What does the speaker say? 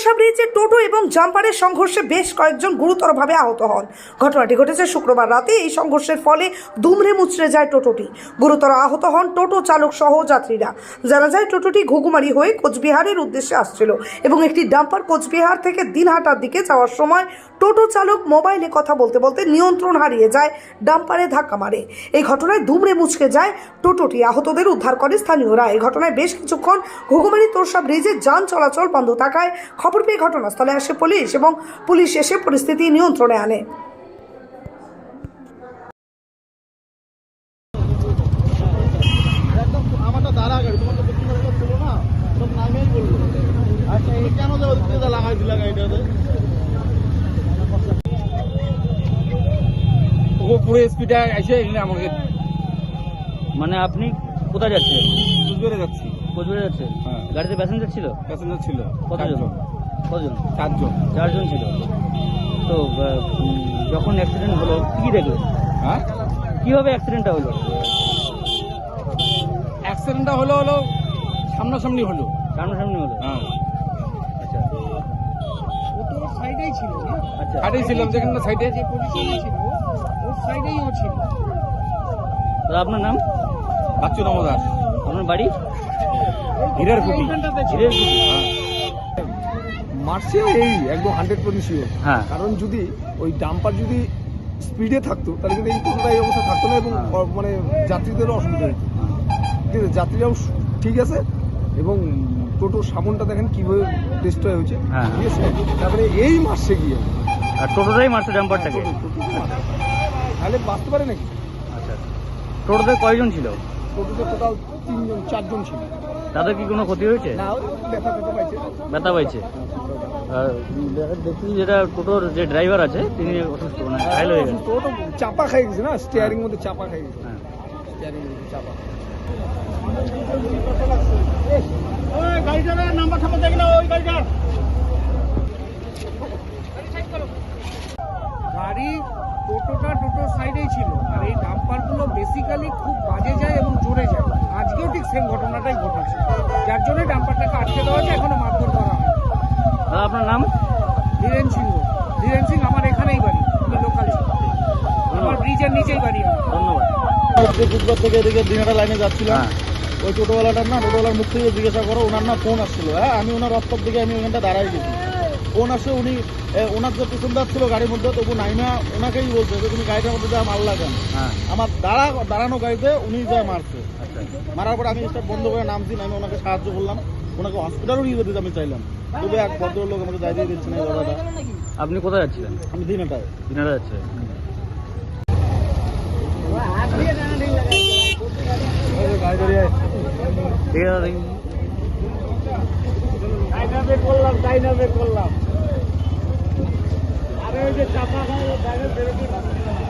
তোষা ব্রিজে টোটো এবং জাম্পারের সংঘর্ষে বেশ কয়েকজন গুরুতরভাবে আহত হন। ঘটনাটি ঘটেছে শুক্রবার রাতে। এই সংঘর্ষের ফলে দুমড়ে মুচড়ে যায় টোটোটি। গুরুতর আহত হন টোটো চালক সহ যাত্রীরা। জানা যায়, টোটোটি ঘুঘুমারি হয়ে কোচবিহারের উদ্দেশ্যে আসছিল এবং একটি ডাম্পার কোচবিহার থেকে দিনহাটার দিকে যাওয়ার সময় টোটো চালক মোবাইলে কথা বলতে বলতে নিয়ন্ত্রণ হারিয়ে যায়, ডাম্পারে ধাক্কা মারে। এই ঘটনায় দুমড়ে মুচকে যায় টোটোটি। আহতদের উদ্ধার করে স্থানীয়রা। এই ঘটনায় বেশ কিছুক্ষণ ঘুঘুমারি তোরসা ব্রিজে যান চলাচল বন্ধ থাকায় খবর পেয়ে ঘটনাস্থলে আসে পুলিশ এবং পুলিশ এসে পরিস্থিতি নিয়ন্ত্রণে আনে। বলল আচ্ছা পুরো স্পিডে এসে এখানে আমাকে। মানে আপনি কোথায় যাচ্ছিলেন? কুচবিহারে যাচ্ছি। কোচবিহার যাচ্ছেন হ্যাঁ। গাড়িতে প্যাসেঞ্জার ছিল? প্যাসেঞ্জার ছিল। কতজন? কতজন চারজন চারজন ছিল। তো যখন অ্যাক্সিডেন্ট হলো কি দেখলেন হ্যাঁ? কীভাবে অ্যাক্সিডেন্টটা হলো? অ্যাক্সিডেন্টটা হলো হলো সামনাসামনি হলো। সামনাসামনি হলো? হ্যাঁ। আচ্ছা। ও তো সাইডেই ছিল আচ্ছা। সাইডেই ছিলাম যেখানে সাইডে যে পজিশনে ছিল ওর সাইডেই ও ছিল। আপনার নাম? বাচ্চু নম দাস। আপনার বাড়ি? হীরার কুটি। হিরের কুটি? মারছে এই একদম হান্ড্রেড পার্সেন্ট শিওর হ্যাঁ। কারণ যদি ওই ডাম্পার যদি স্পিডে থাকতো তাহলে কিন্তু এই টোটোটা এই অবস্থা থাকতো না এবং হ্যাঁ। মানে যাত্রীদেরও অসুবিধা হতো। ঠিক আছে যাত্রীরাও ঠিক আছে এবং টোটোর সামনটা দেখেন কীভাবে ডিস্ট্রয় হয়েছে। হ্যাঁ। ঠিক আছে তারপরে এই মারছে গিয়ে। আর টোটোটাই মারছে জাম্পারটাকে টোটো টোটো তাহলে বাঁচতে পারে নাকি? আচ্ছা টোটোতে কয়জন ছিল? টোটোতে টোটাল তিনজন চারজন ছিল। তাদের কি কোনো ক্ষতি হয়েছে? না ব্যথা পাইছে। ব্যথা পাইছে। দেখি যেটা টোটোর যে ড্রাইভার আছে তিনি অসুস্থ মানে ঘায়ল হয়ে গেছে। টোটো চাপা খাই গেছে না স্টিয়ারিং মধ্যে চাপা খাই গেছে। হ্যাঁ। স্টিয়ারিং মধ্যে চাপা। গাড়িটার নাম্বার ঠাম্বার দেখি না ওই গাড়িটার গাড়ি টোটোটা টোটোর সাইডেই ছিল আর এই ডাম্পারগুলো বেসিক্যালি খুব বাজে যায় এবং জোরে যায়। আজকেও ঠিক সেম ঘটনাটাই ঘটেছে। যার জন্য ডাম্পারটাকে আটকে দেওয়া হয়েছে এখনও মারধর করা হয় দাদা আপনার নাম? ধীরেন সিংহ ধীরেন সিং আমার এখানেই বাড়ি আমি লোকাল আমার ব্রিজের নিচেই বাড়ি ধন্যবাদ। বুধবার থেকে এদিকে দিনহাটা লাইনে যাচ্ছিলাম। হ্যাঁ। ওই টোটোওয়ালাটার না টোটোওয়ালার মুখ থেকে জিজ্ঞাসা করো ওনার না ফোন আসছিল। হ্যাঁ আমি ওনার রাস্তার দিকে আমি ওখানটা দাঁড়াই গেছি। ফোন আসে উনি ওনার যে পেছনদার ছিল গাড়ির মধ্যে তবু নাইমা ওনাকেই বলছে যে তুমি গাড়িটার মধ্যে যা মারলা কেন হ্যাঁ। আমার দাঁড়া দাঁড়ানো গাড়িতে উনি যা মারছে। আচ্ছা। মারার পরে আমি স্টার্ট বন্ধ করে নামছি আমি ওনাকে সাহায্য করলাম। ওনাকে হসপিটালও নিয়ে যেতে আমি চাইলাম। তবে এক ভদ্রলোক আমাকে যাই দিয়ে দিচ্ছে না দাদাটা আপনি কোথায় যাচ্ছিলেন? আমি দিনটায়। দিনারা যাচ্ছে ঠিক আছে। করলাম ডাইনামে করলাম। আরে ওই যে চাপা খাওয়া